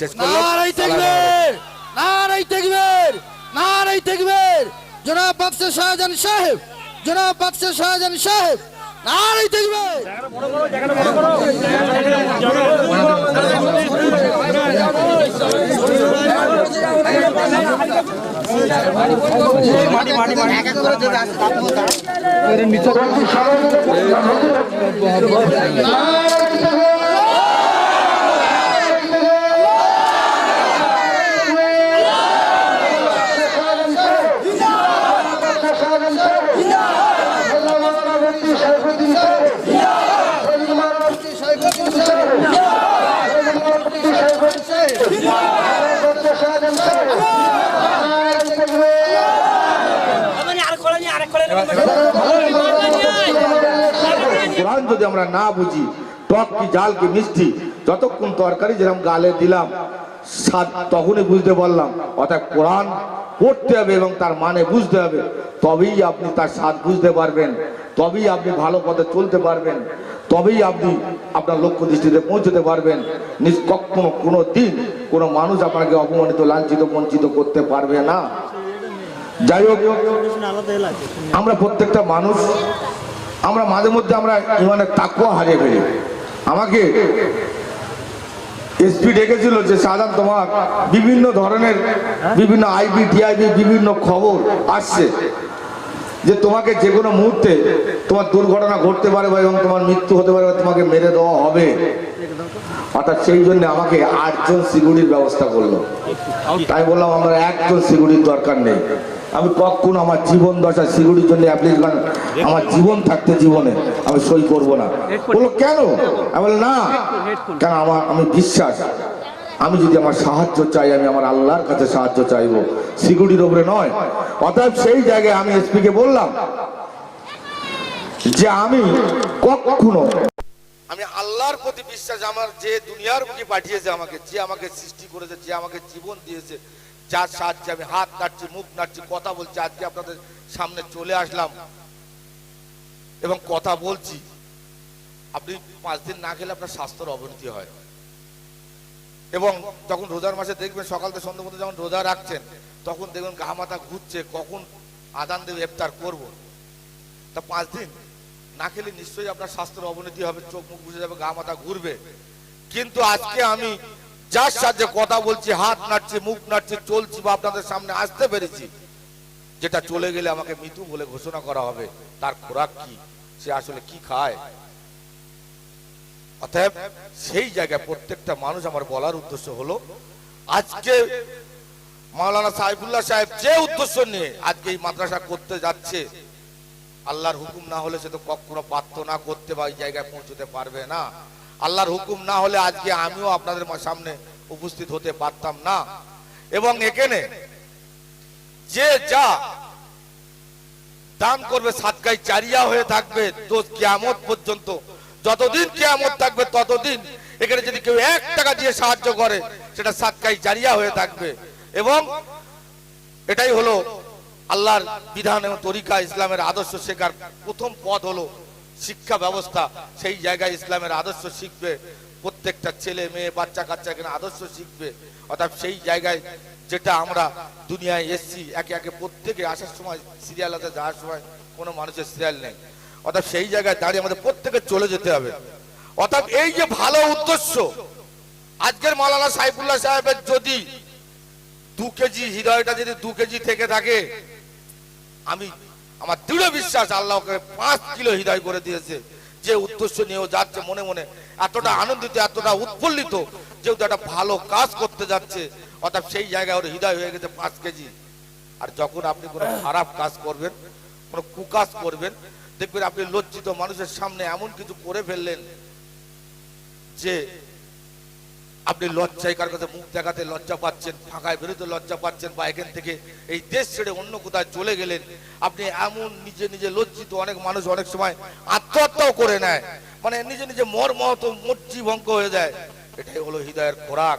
নারাই তেকবীর নারাই তেকবীর নারাই তেকবীর জনাব বাদশাহ শাহজাহান সাহেব জনাব বাদশাহ শাহজাহান সাহেব নারাই তেকবীর কোরআন যদি আমরা না বুঝি, টক কি জাল কি মিষ্টি, যতক্ষণ তরকারি যেরকম গালে দিলাম, স্বাদ তখনই বুঝতে পারলাম। অর্থাৎ কোরআন পড়তে হবে এবং তার মানে বুঝতে হবে। তবেই আপনি তার স্বাদ বুঝতে পারবেন, তবেই আপনি ভালো পথে চলতে পারবেন, তবেই আপনি আপনার লক্ষ্য দৃষ্টিতে পৌঁছতে পারবেন। নিজ কখনো কোনো দিন কোনো মানুষ আপনাকে অপমানিত, লাঞ্ছিত, বঞ্চিত করতে পারবে না। যাই হোক, আমরা প্রত্যেকটা মানুষ, আমরা মাঝে মধ্যে আমরা ইমানের তাকুয়া হারিয়ে ফেলি। আমাকে এসপি ডেকেছিল যে সাধারণ তোমার বিভিন্ন ধরনের, বিভিন্ন আইবি, টিআইবি, বিভিন্ন খবর আসছে যে তোমাকে যে কোনো মুহূর্তে তোমার দুর্ঘটনা ঘটতে পারে বা এবং তোমার মৃত্যু হতে পারে বা তোমাকে মেরে দেওয়া হবে। অর্থাৎ সেই জন্য আমাকে আটজন সিকিউরিটির ব্যবস্থা করল। তাই বললাম, আমার একজন সিকিউরিটির দরকার নেই। আমি কখন আমার জীবন দশা সিকিউরিটির জন্য আমার জীবন থাকতে জীবনে আমি সই করব না। বলল, কেন? আমি না, কেন আমার, আমি বিশ্বাস। আমি যদি আমার সাহায্য চাই, আমি আমার আল্লাহর কাছে সাহায্য চাইব। সিকিউরিটির ওপরে নয়। অতএব সেই জায়গায় আমি এসপিকে বললাম যে আমি কখনো আমি আল্লাহর প্রতি বিশ্বাস, আমার যে দুনিয়ার মুখে পাঠিয়েছে আমাকে, যে আমাকে সৃষ্টি করেছে, যে আমাকে জীবন দিয়েছে, যার সাহায্যে আমি হাত নাড়ছি, মুখ নাড়ছি, কথা বলছি, আজকে আপনাদের সামনে চলে আসলাম এবং কথা বলছি। আপনি পাঁচ দিন না খেলে আপনার স্বাস্থ্যের অবনতি হয়। এবং যখন রোজার মাসে দেখবেন, সকাল থেকে সন্ধ্যা মধ্যে যখন রোজা রাখছেন, তখন দেখবেন গা মাথা ঘুরছে, কখন আদান দেবে, ইফতার করব। তা পাঁচ দিন না খেলে নিশ্চয়ই আপনার স্বাস্থ্যের অবনতি হবে, চোখ মুখ বুঝে যাবে, গা মাথা ঘুরবে। কিন্তু আজকে আমি যার সাহায্যে কথা বলছি, হাত নাড়ছি, মুখ নাড়ছি, চলছি বা আপনাদের সামনে আসতে পেরেছি, যেটা চলে গেলে আমাকে মৃত্যু বলে ঘোষণা করা হবে, তার খোরাক কি? সে আসলে কি খায়? অতএব সেই জায়গায় প্রত্যেকটা মানুষ আমার বলার উদ্দেশ্য হলো, আজকে মাওলানা সাইফুল্লাহ সাহেব যে উদ্দেশ্য নিয়ে আজকে এই মাদ্রাসা করতে যাচ্ছে আল্লাহর হুকুম না হলে সে তো কখনো পারতো না করতে বা এই জায়গায় পৌঁছতে পারবে না। আল্লাহর হুকুম না হলে আজকে আমিও আপনাদের সামনে উপস্থিত হতে পারতাম না। এবং এখানে যে যা দান করবে সাতকাই চারিয়া হয়ে থাকবে তো কিয়ামত পর্যন্ত, যতদিন কিয়ামত থাকবে, ততদিন এখানে যদি কেউ এক টাকা দিয়ে সাহায্য করে, সেটা সাতকাই জারিয়া হয়ে থাকবে। এবং এটাই হলো আল্লাহর বিধান এবং তরিকা ইসলামের আদর্শ শেখার প্রথম পথ হলো শিক্ষা ব্যবস্থা। সেই জায়গায় ইসলামের আদর্শ শিখবে, প্রত্যেকটা ছেলে মেয়ে, বাচ্চা কাচ্চা এখানে আদর্শ শিখবে। অর্থাৎ সেই জায়গায় যেটা আমরা দুনিয়ায় এসছি, একে একে প্রত্যেকে আসার সময় সিরিয়াল আছে, যাওয়ার সময় কোনো মানুষের সিরিয়াল নেই। অর্থাৎ সেই জায়গায় দাঁড়িয়ে আমাদের প্রত্যেকে চলে যেতে হবে। অর্থাৎ এই যে ভালো উদ্দেশ্য, আজকের মালানা সাইফুল্লাহ সাহেবের যদি দু কেজি, হৃদয়টা যদি দু কেজি থেকে থাকে আমি আমার দৃঢ় বিশ্বাস আল্লাহকে পাঁচ কিলো হৃদয় করে দিয়েছে। যে উদ্দেশ্য নিয়েও যাচ্ছে মনে মনে এতটা আনন্দিত, এতটা উৎফুল্লিত যেহেতু একটা ভালো কাজ করতে যাচ্ছে। অর্থাৎ সেই জায়গায় ওর হৃদয় হয়ে গেছে পাঁচ কেজি। আর যখন আপনি কোনো খারাপ কাজ করবেন, কোনো কুকাজ করবেন, দেখবেন আপনি লজ্জিত মানুষের সামনে এমন কিছু করে ফেললেন যে আপনি লজ্জায় কার কাছে মুখ দেখাতে লজ্জা পাচ্ছেন, ফাঁকায় বেরোতে লজ্জা পাচ্ছেন বা এখান থেকে এই দেশ ছেড়ে অন্য কোথায় চলে গেলেন, আপনি এমন নিজে নিজে লজ্জিত অনেক মানুষ অনেক সময় আত্মহত্যাও করে নেয়। মানে নিজে নিজে মর মহত মর্জি ভঙ্গ হয়ে যায়। এটাই হলো হৃদয়ের খোরাক।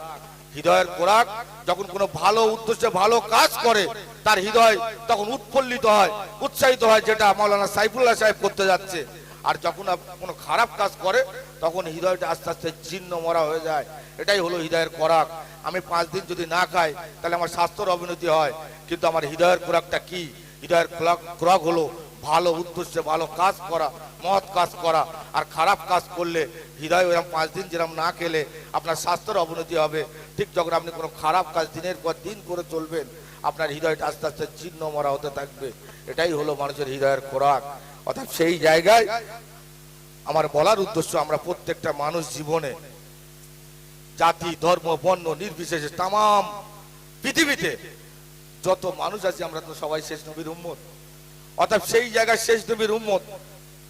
হৃদয়ের খোরাক যখন কোনো ভালো উদ্দেশ্যে ভালো কাজ করে, তার হৃদয় তখন উৎফুল্লিত হয়, উৎসাহিত হয়, যেটা মৌলানা সাইফুল্লাহ সাহেব করতে যাচ্ছে। আর যখন কোনো খারাপ কাজ করে, তখন হৃদয়টা আস্তে আস্তে ছিন্ন মরা হয়ে যায়। এটাই হলো হৃদয়ের খোরাক। আমি পাঁচ দিন যদি না খাই, তাহলে আমার স্বাস্থ্যের অবনতি হয়। কিন্তু আমার হৃদয়ের খোরাকটা কি? হৃদয়ের খোরাক খোরাক হলো ভালো উদ্দেশ্যে, ভালো কাজ করা, মহৎ কাজ করা। আর খারাপ কাজ করলে হৃদয় এরকম পাঁচ দিন যেরকম না খেলে, আপনার স্বাস্থ্যের অবনতি হবে। ঠিক যখন আপনি কোনো খারাপ কাজ দিনের পর দিন করে চলবেন, আপনার হৃদয়টা আস্তে আস্তে ছিন্ন মরা হতে থাকবে। এটাই হলো মানুষের হৃদয়ের খোরাক। অর্থাৎ সেই জায়গায় আমার বলার উদ্দেশ্য আমরা প্রত্যেকটা মানুষ জীবনে জাতি, ধর্ম, বর্ণ, নির্বিশেষে তাম পৃথিবীতে যত মানুষ আছে আমরা তো সবাই শেষ নবীর উম্মত। অর্থাৎ সেই জায়গায় শেষ নবীর উম্মত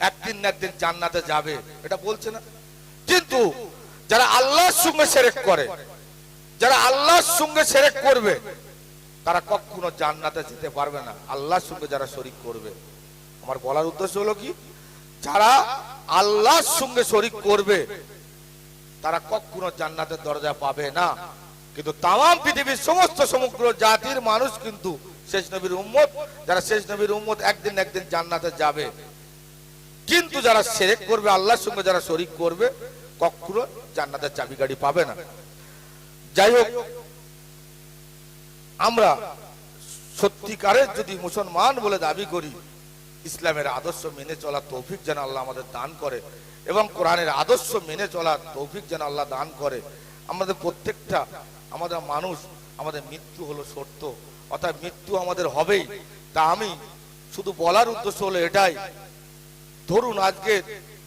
একদিন না একদিন জান্নাতে যাবে, এটা বলছে না? কিন্তু যারা আল্লাহর সঙ্গে সেরেক করে, যারা আল্লাহর সঙ্গে সেরেক করবে, তারা কখনো জান্নাতে যেতে পারবে না। আল্লাহর সঙ্গে যারা শরিক করবে। আমার বলার উদ্দেশ্য হলো কি? যারা আল্লাহর সঙ্গে শরিক করবে, তারা কখনো জান্নাতের দরজা পাবে না। কিন্তু তাম পৃথিবীর সমস্ত সমগ্র জাতির মানুষ কিন্তু শেষ নবীর উম্মত, যারা শেষ নবীর উম্মত একদিন একদিন জান্নাতে যাবে। কিন্তু যারা সেরেক করবে, আল্লাহর সঙ্গে যারা শরিক করবে, কখনো জান্নাতের চাবি গাড়ি পাবে না। যাই হোক, আমরা সত্যিকারের যদি মুসলমান বলে দাবি করি ইসলামের আদর্শ মেনে চলার তৌফিক যেন আল্লাহ আমাদের দান করে এবং কোরআনের আদর্শ মেনে চলার তৌফিক যেন আল্লাহ দান করে। আমাদের প্রত্যেকটা, আমাদের মানুষ, আমাদের মৃত্যু হলো সত্য, অর্থাৎ মৃত্যু আমাদের হবেই। তা আমি শুধু বলার উদ্দেশ্য হলো এটাই। ধরুন আজকে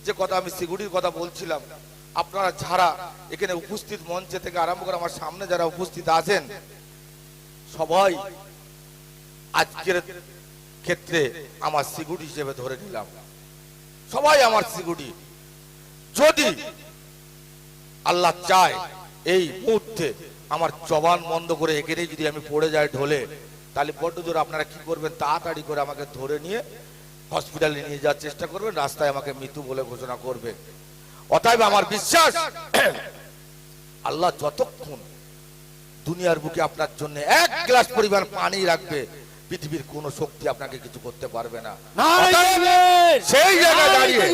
যে কথা আমি সিগুড়ির কথা বলছিলাম, আপনারা যারা এখানে উপস্থিত মঞ্চে থেকে আরম্ভ করে আমার সামনে যারা উপস্থিত আছেন, সবাই আজকের ক্ষেত্রে আমার সিগুড়ি হিসেবে ধরে নিলাম। সবাই আমার সিগুড়ি। যদি আল্লাহ চায় এই মুহূর্তে আমার জবান বন্ধ করে এখানেই যদি আমি পড়ে যাই ঢোলে, তাহলে বড্ড জোর আপনারা কি করবেন? তাড়াতাড়ি করে আমাকে ধরে নিয়ে হসপিটালে নিয়ে যাওয়ার চেষ্টা করবেন, রাস্তায় আমাকে মৃত্যু বলে ঘোষণা করবে। অতএব আমার বিশ্বাস, আল্লাহ যতক্ষণ দুনিয়ার বুকে আপনার জন্য এক গ্লাস পরিমাণ পানি রাখবে পৃথিবীর কোন শক্তি আপনাকে কিছু করতে পারবে না! সেই জায়গায় দাঁড়িয়ে!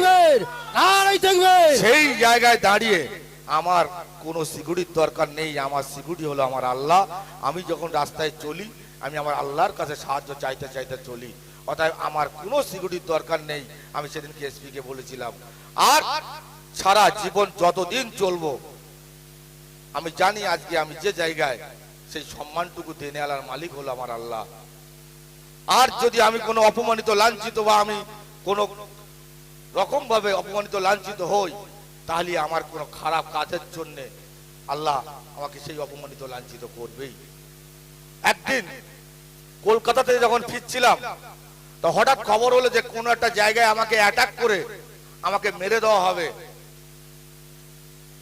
সেই জায়গায় দাঁড়িয়ে আমার কোনো সিকিউরিটির দরকার নেই আমার সিকিউরিটি হলো আমার আল্লাহ। আমি যখন রাস্তায় চলি আমি আমার আল্লাহর কাছে সাহায্য চাইতে চাইতে চলি। অতএব আমার কোনো সিকিউরিটির দরকার নেই আমি সেদিনকে এসপি কে বলেছিলাম। আর সারা জীবন যতদিন চলবো আমি জানি আজকে আমি যে জায়গায় সেই সম্মানটুকু দেনে আলার মালিক হলো আমার আল্লাহ। আর যদি আমি কোনো অপমানিত, লাঞ্ছিত বা আমি কোনো রকম ভাবে অপমানিত, লাঞ্ছিত হই, তাহলে আমার কোনো খারাপ কাজের জন্য আল্লাহ আমাকে সেই অপমানিত, লাঞ্ছিত করবেই। একদিন কলকাতা থেকে যখন ফিরছিলাম, তো হঠাৎ খবর হলো যে কোনো একটা জায়গায় আমাকে অ্যাটাক করে আমাকে মেরে দেওয়া হবে।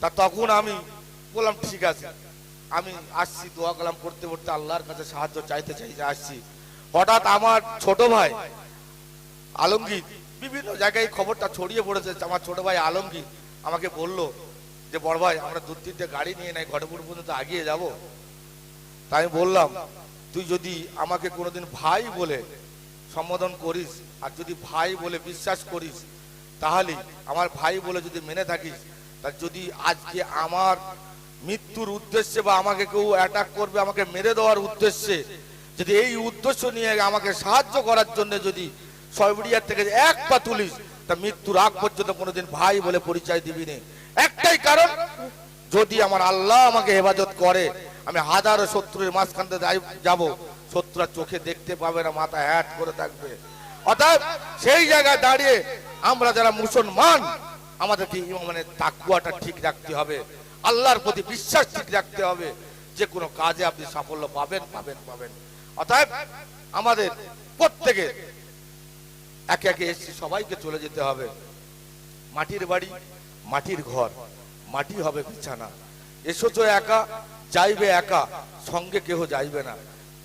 তা তখন আমি বললাম, ঠিক আছে। আমি আসছি, দোয়া কালাম করতে করতে আল্লাহর কাছে সাহায্য চাইতে চাইতে আসছি। হঠাৎ আমার ছোট ভাই আলমগীর, বিভিন্ন জায়গায় খবরটা ছড়িয়ে পড়েছে, আমার ছোট ভাই আলমগীর আমাকে বলল যে, বড় ভাই, আমরা দু, তিনটে গাড়ি নিয়ে নাই ঘটপুর পর্যন্ত আগিয়ে যাব। তাই আমি বললাম, তুই যদি আমাকে কোনোদিন ভাই বলে সম্বোধন করিস, আর যদি ভাই বলে বিশ্বাস করিস, তাহলে আমার ভাই বলে যদি মেনে থাকিস, তা যদি আজকে আমার মৃত্যুর উদ্দেশ্যে বা আমাকে কেউ অ্যাটাক করবে, আমাকে মেরে দেওয়ার উদ্দেশ্যে যদি এই উদ্দেশ্য নিয়ে আমাকে সাহায্য করার জন্য যদি সয়বুড়িয়ার থেকে এক পা তুলিস, তা মৃত্যুর আগ পর্যন্ত কোনোদিন ভাই বলে পরিচয় দিবি নে। একটাই কারণ, যদি আমার আল্লাহ আমাকে হেফাজত করে, আমি হাজারো শত্রুর মাঝখান থেকে যাব, শত্রুরা চোখে দেখতে পাবে না, মাথা হ্যাট করে থাকবে। অর্থাৎ সেই জায়গায় দাঁড়িয়ে আমরা যারা মুসলমান, আমাদেরকে মানে তাকুয়াটা ঠিক রাখতে হবে। আল্লাহর প্রতি বিশ্বাস ঠিক রাখতে হবে। যে কোনো কাজে আপনি সাফল্য পাবেন পাবেন পাবেন। অতএব আমাদের প্রত্যেকের একে একে এসে সবাইকে চলে যেতে হবে। মাটির বাড়ি, মাটির ঘর, মাটি হবে বিছানা। এসেছ একা, যাইবে একা, সঙ্গে কেহ যাইবে না।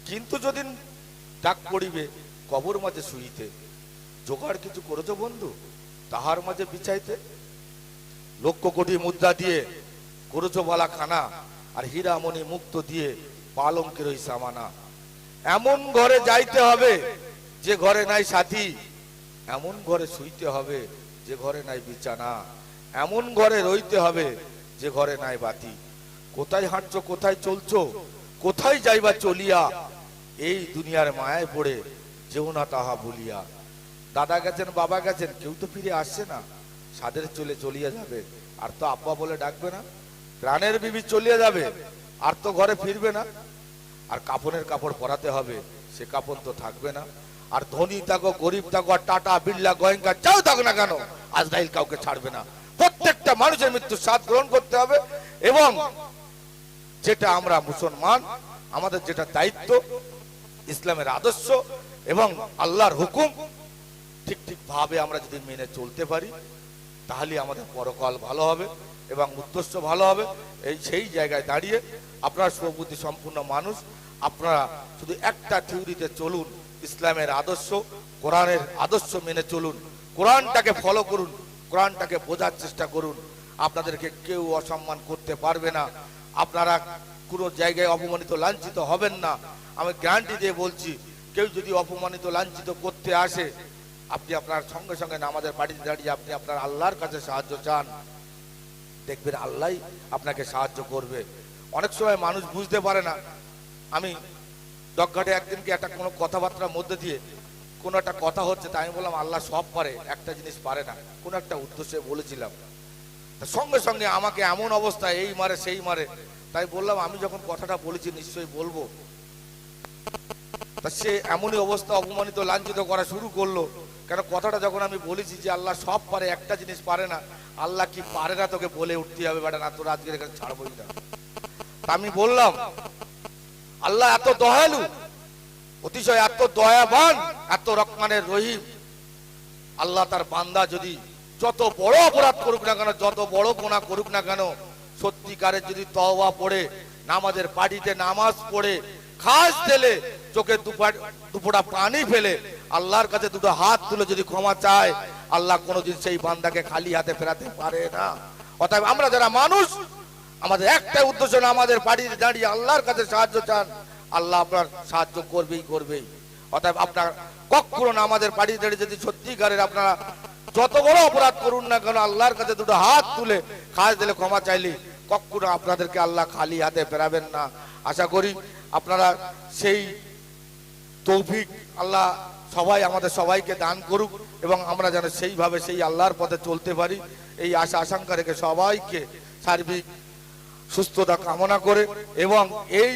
কিন্তু যদি ডাক পড়িবে কবর মাঝে শুইতে, জোগাড় কিছু করেছ বন্ধু? তাহার মাঝে বিছাইতে? লক্ষ কোটি মুদ্রা দিয়ে করেছ বলা খানা আর হীরামণি মুক্ত দিয়ে পালঙ্কের ওই সামানা। এমন ঘরে যাইতে হবে যে ঘরে নাই সাথী। এমন ঘরে শুইতে হবে যে ঘরে নাই বিছানা। এমন ঘরে রইতে হবে যে ঘরে নাই বাতি। কোথায় হাঁটছ, কোথায় চলছ, কোথায় যাইবা চলিয়া, এই দুনিয়ার মায়ায় পড়ে যেও না তাহা বলিয়া দাদা গেছেন, বাবা গেছেন, কেউ তো ফিরে আসছে না। সাদের চলে চলিয়া যাবে, আর তো আব্বা বলে ডাকবে না। প্রাণের বিবি চলিয়া যাবে, আর তো ঘরে ফিরবে না। আর কাপড়ের কাপড় পরাতে হবে, সে কাপড় তো থাকবে না। আর ধনী থাকো, গরিব থাকো, আর টাটা, বিড়লা, গোয়েঙ্কা, যাও থাকো না কেন, আজরাইল কাউকে ছাড়বে না। প্রত্যেকটা মানুষের মৃত্যু স্বাদ গ্রহণ করতে হবে এবং যেটা আমরা মুসলমান, আমাদের যেটা দায়িত্ব, ইসলামের আদর্শ এবং আল্লাহর হুকুম, ঠিক ঠিক ভাবে আমরা যদি মেনে চলতে পারি, তাহলে আমাদের পরকাল ভালো হবে। এবং উদ্দেশ্য ভালো হবে। এই সেই জায়গায় দাঁড়িয়ে আপনার সুবুদ্ধি সম্পূর্ণ মানুষ, আপনারা শুধু একটা থিওরিতে চলুন, ইসলামের আদর্শ, কোরআনের আদর্শ মেনে চলুন, কোরআনটাকে ফলো করুন, কোরআনটাকে বোঝার চেষ্টা করুন। আপনাদেরকে কেউ অসম্মান করতে পারবে না। আপনারা কোনো জায়গায় অপমানিত, লাঞ্ছিত হবেন না। আমি গ্যারান্টি দিয়ে বলছি, কেউ যদি অপমানিত, লাঞ্ছিত করতে আসে, আপনি আপনার সঙ্গে সঙ্গে নামাজের বাড়িতে দাঁড়িয়ে আপনি আপনার আল্লাহর কাছে সাহায্য চান। দেখবেন আল্লাহ আপনাকে সাহায্য করবে। অনেক সময় মানুষ বুঝতে পারে না। আমি ডকঘাটে একদিনকে একটা কোনো কথাবার্তার মধ্যে দিয়ে কোনো একটা কথা হচ্ছে তাই আমি বললাম, আল্লাহ সব পারে, একটা জিনিস পারে না। কোনো একটা উদ্দেশ্যে বলেছিলাম। সঙ্গে সঙ্গে আমাকে এমন অবস্থা, এই মারে, সেই মারে। তাই বললাম, আমি যখন কথাটা বলেছি, নিশ্চয়ই বলব। তা সে এমনই অবস্থা অপমানিত, লাঞ্ছিত করা শুরু করল। কেন কথাটা যখন আমি বলেছি যে আল্লাহ সব পারে, একটা জিনিস পারে না, আল্লাহ কি পারে না তোকে বলে উঠতে হবে বেটা? না, তোর আজকের এখানে ছাড়বই না। আমি বললাম, আল্লাহ এত দয়ালু, অতিশয় এত দয়াবান, এত রকমানের রহিম। আল্লাহ তার বান্দা যদি যত বড় অপরাধ করুক না কেন, যত বড় গোনা করুক না কেন, সত্যিকারের যদি তওবা পড়ে, নামাজের পাটিতে নামাজ পড়ে, খাস দিলে চোখে দুপা- দুপোটা পানি ফেলে আল্লাহর কাছে দুটো হাত তুলে যদি ক্ষমা চায়, আল্লাহ কোনোদিন সেই বান্দাকে খালি হাতে ফেরাতে পারে না। অতএব আমরা যারা মানুষ, আমাদের একটা উদ্দেশ্য না আমাদের বাড়িতে দাঁড়িয়ে আল্লাহর কাছে সাহায্য চান। আল্লাহ আপনার সাহায্য করবেই করবেই। অতএব আপনার কখনো না আমাদের বাড়িতে দাঁড়িয়ে যদি সত্যিকারের আপনারা যত বড় অপরাধ করুন না কেন, আল্লাহর কাছে দুটো হাত তুলে খাস দিলে ক্ষমা চাইলে কখনো আপনাদেরকে আল্লাহ খালি হাতে ফেরাবেন না। আশা করি আপনারা সেই তৌফিক আল্লাহ সবাই আমাদের সবাইকে দান করুক এবং আমরা যেন সেইভাবে সেই আল্লাহর পথে চলতে পারি। এই আশা আশঙ্কা রেখে সবাইকে সার্বিক সুস্থতা কামনা করে এবং এই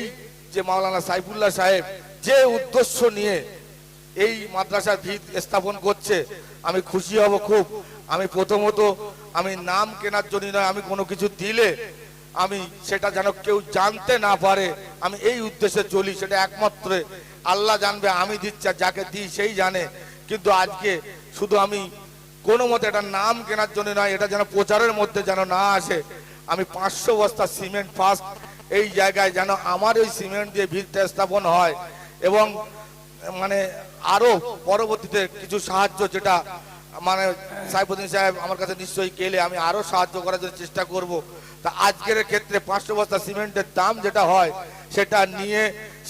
যে মাওলানা সাইফুল্লাহ সাহেব যে উদ্দেশ্য নিয়ে এই মাদ্রাসার ভিত স্থাপন করছে, আমি খুশি হব খুব। আমি প্রথমত আমি নাম কেনার জন্য নয়, আমি কোনো কিছু দিলে আমি সেটা যেন কেউ জানতে না পারে। আমি এই উদ্দেশ্যে চলি, সেটা একমাত্র আল্লাহ জানবে, আমি দিচ্ছি আর যাকে দিই সেই জানে। কিন্তু আজকে শুধু আমি কোনো মতে এটা নাম কেনার জন্য নয়, এটা যেন প্রচারের মধ্যে যেন না আসে। আমি পাঁচশো বস্তা সিমেন্ট ফার্স্ট এই জায়গায় যেন আমার ওই সিমেন্ট দিয়ে ভিতটা স্থাপন হয় এবং মানে আরও পরবর্তীতে কিছু সাহায্য যেটা মানে সাইফুদ্দিন সাহেব আমার কাছে নিশ্চয়ই গেলে আমি আরও সাহায্য করার জন্য চেষ্টা করব। তা আজকের ক্ষেত্রে পাঁচশো বস্তা সিমেন্টের দাম যেটা হয় সেটা নিয়ে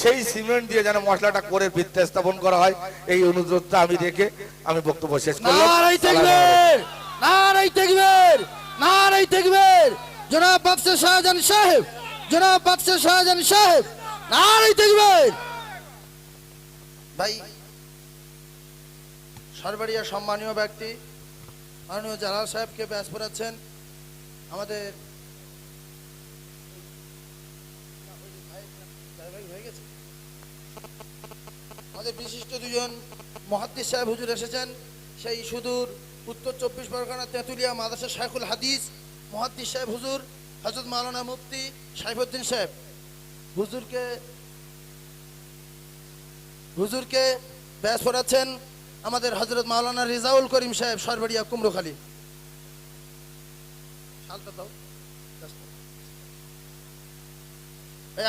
সেই সিমেন্ট দিয়ে যেন মশলাটা করে ভিত্তি স্থাপন করা হয় এই অনুরোধটা আমি রেখে আমি বক্তব্য শেষ করলাম। জনাব বাদশাহ শাহজাহান সাহেব! জনাব শাহজাহান সাহেব! নারাই তেকবীর ভাই সরবারিয়া সম্মানীয় ব্যক্তি মাননীয় জালাল সাহেবকে ব্যাস পড়াচ্ছেন আমাদের আমাদের বিশিষ্ট দুজন মহাদ্দিস সাহেব হুজুর এসেছেন, সেই সুদূর উত্তর চব্বিশ পরগনা তেঁতুলিয়া মাদ্রাসা শাইখুল হাদিস, মহাদ্দিস সাহেব হুজুর হজরত মাওলানা মুফতি সাইফুদ্দিন সাহেব। হুজুরকে হুজুরকে ব্যাস পড়াচ্ছেন আমাদের হজরত মাওলানা রিজাউল করিম সাহেব সরবরিয়া কুমড়োখালী।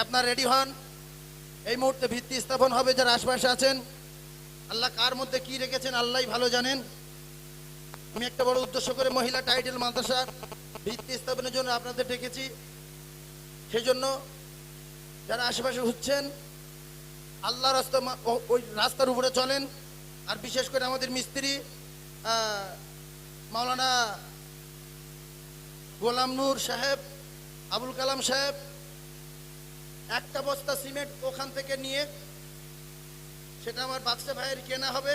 আপনার রেডি হন? এই মুহূর্তে ভিত্তি স্থাপন হবে যারা আশপাশে আছেন। আল্লাহ কার মধ্যে কি রেখেছেন আল্লাহই ভালো জানেন। আমি একটা বড় উদ্দেশ্য করে মহিলা টাইটেল মাদ্রাসা ভিত্তি স্থাপনের জন্য আপনাদের ডেকেছি। সেই জন্য যারা আশেপাশে হচ্ছেন আল্লাহ রাস্তা ওই রাস্তার উপরে চলেন। আর বিশেষ করে আমাদের মিস্ত্রি মাওলানা গোলাম নূর সাহেব, আবুল কালাম সাহেব একটা বস্তা সিমেন্ট ওখান থেকে নিয়ে সেটা আমার বাদশা ভাইয়ের কেনা হবে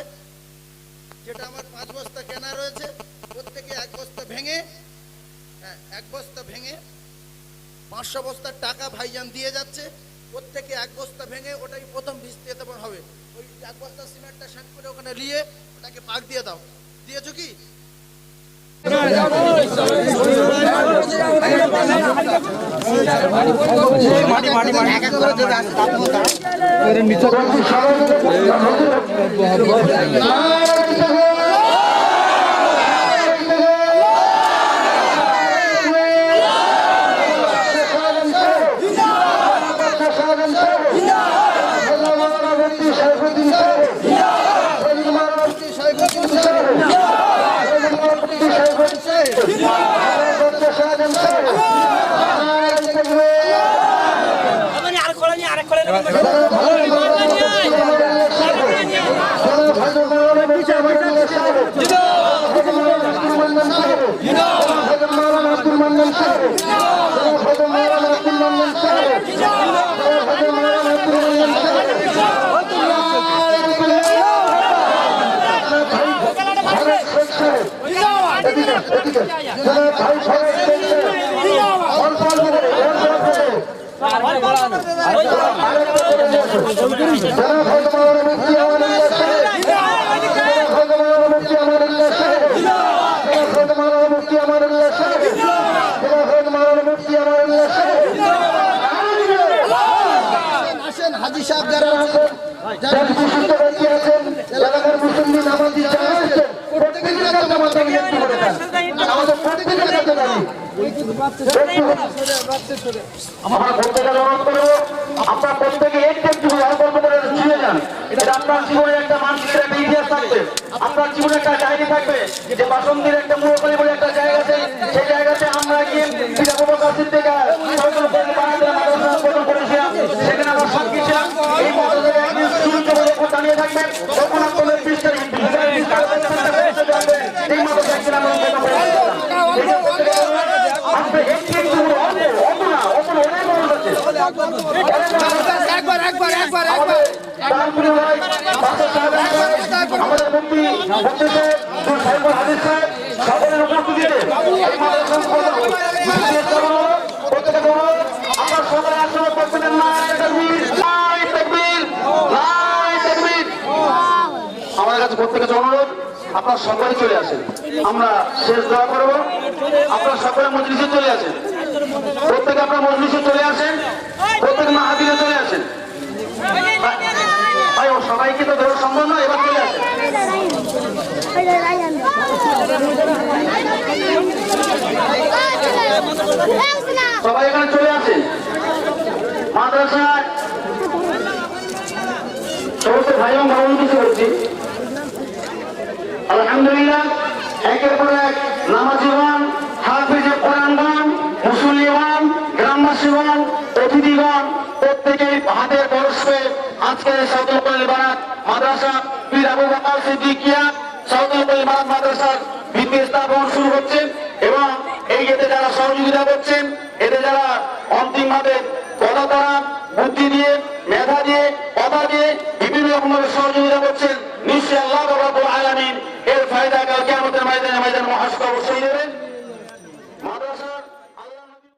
যেটা আমার পাঁচ বস্তা কেনা রয়েছে প্রত্যেকে এক বস্তা ভেঙে হ্যাঁ, এক বস্তা ভেঙে পাঁচশো বস্তার টাকা ভাইজান দিয়ে যাচ্ছে প্রত্যেকে এক বস্তা ভেঙে ওটাই প্রথম ভিস্তি তখন হবে ওই এক বস্তা সিমেন্টটা সেট করে ওখানে নিয়ে ওটাকে পাক দিয়ে দাও দিয়েছ কি আরেক নিয়ে আরেক করে আসেন হাজি সাহেব যারা আছেন যারা বিশুদ্ধ ব্যক্তি আছেন এলাকার মুসলিম নামাজি যারা আমরা আপনার প্রত্যেকে করে আপনার জীবনে একটা ইতিহাস থাকবে। আপনার জীবনে একটা ডায়েরি থাকবে যে বাসন্তীর একটা মুরগলি বলে একটা জায়গা আছে। সেই জায়গাতে আমরা গিয়ে সরকার থেকে বানাতে মাদ্রাসা প্রদান করেছিলাম সেখানে আমরা সাক্ষী ছিলাম এই মাদ্রাসায় একদিন সুযোগ করে উপর দাঁড়িয়ে থাকবেন তখন আপনাদের পৃষ্ঠার এই মাদ্রাসা একদিন আমরা প্রদান করেছিলাম আপনি একটু একটু করে অল্প অল্প না অল্প না অনেক মানুষ আছে একবার একবার একবার একবার তারপরে ভাই, বাসা সাহেব সাহেব, আমাদের সুর সাহেবুল হাদিস সাহেব, সকলের উপস্থিতিতে আপনারা সকলে আসলে কাছে প্রত্যেকের অনুরোধ আপনারা সকলে চলে আসেন। আমরা শেষ দোয়া করব। আপনারা সকলে মজলিসে চলে আসেন। প্রত্যেকে আপনারা মজলিসে চলে আসেন। প্রত্যেকে মাহাদিরে চলে আসেন। সবাইকে তো ধরা, সম্ভব নয়, এবার চলে আসেন সবাই এখানে চলে আসেন মাদ্রাসায়। সমস্ত ভাই এবং বোন কিছু করছি। আলহামদুলিল্লাহ, একের পর এক নামাজিগণ হাফিজে কোরআনগণ মুসল্লিগণ গ্রামবাসীগণ আজকের সৌদুল বারাত মাদ্রাসা পীর আবু বকর সিদ্দিকিয়া বারাত মাদ্রাসার ভিত্তি স্থাপন শুরু হচ্ছে এবং এই এতে যারা সহযোগিতা করছেন, এতে যারা অন্তিমভাবে